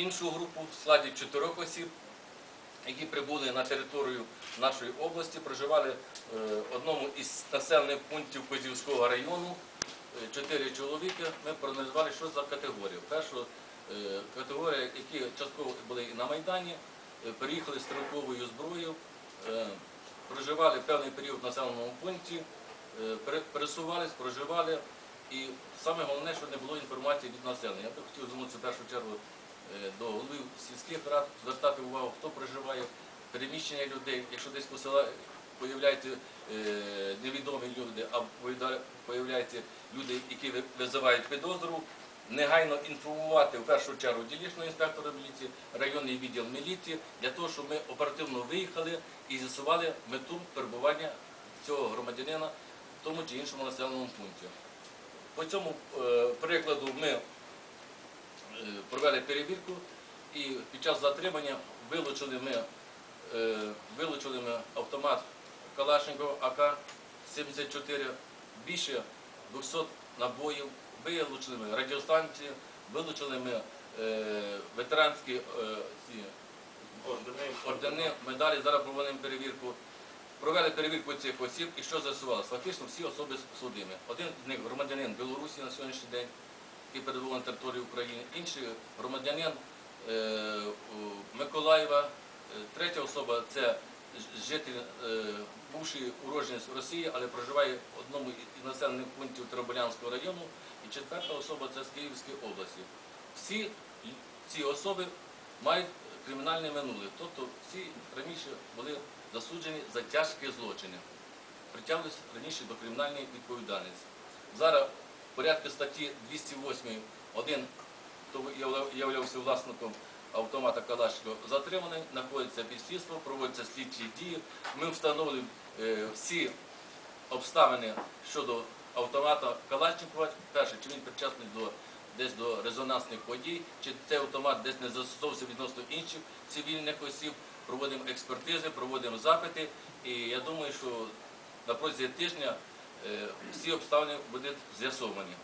іншу групу в складі чотирьох осіб, які прибули на територію нашої області, проживали е, в одному із населених пунктів Козівського району. Е, Чотири чоловіки. Ми проаналізували, що за категорія. Перша е, категорія, які частково були на Майдані, переїхали з стрілковою зброєю, проживали певний період в населеному пункті, пересувались, проживали. І саме головне, що не було інформації від населення. Я б хотів звернутися в першу чергу до голови сільських рад, звертати увагу, хто проживає, переміщення людей, якщо десь посела появляються е, невідомі люди, а появляються люди, які визивають підозру, негайно інформувати в першу чергу дільничного інспектора міліції, районний відділ міліції, для того, щоб ми оперативно виїхали і з'ясували мету перебування цього громадянина в тому чи іншому населеному пункті. По цьому е, прикладу ми е, провели перевірку і під час затримання вилучили ми, е, вилучили ми автомат Калашникова АК-74, більше 200 набоїв, вилучили ми радіостанції, вилучили ми е, ветеранські е, ці ордени, медалі, зараз проводимо перевірку. Провели перевірку цих осіб і що з'ясувалося? Фактично всі особи судимі. Один з них громадянин Білорусі на сьогоднішній день, який перебував на території України, інший громадянин е, Миколаєва, Е, третя особа це житель, е, бувший уродженець Росії, але проживає в одному із населених пунктів Тереболянського району. І четверта особа це з Київської області. Всі ці особи мають кримінальне минуле, тобто всі раніше були засуджені за тяжкі злочини, притягнулися раніше до кримінальної відповідальності. Зараз порядку статті 208 один, хто являвся власником автомата Калашникова, затриманий, знаходиться під слідством, проводяться слідчі дії. Ми встановлюємо е, всі обставини щодо автомата Калашникова. Перше, чи він причасний до десь до резонансних подій, чи цей автомат десь не застосовувався відносно інших цивільних осіб. Проводимо експертизи, проводимо запити. І я думаю, що на протязі тижня всі обставини будуть з'ясовані.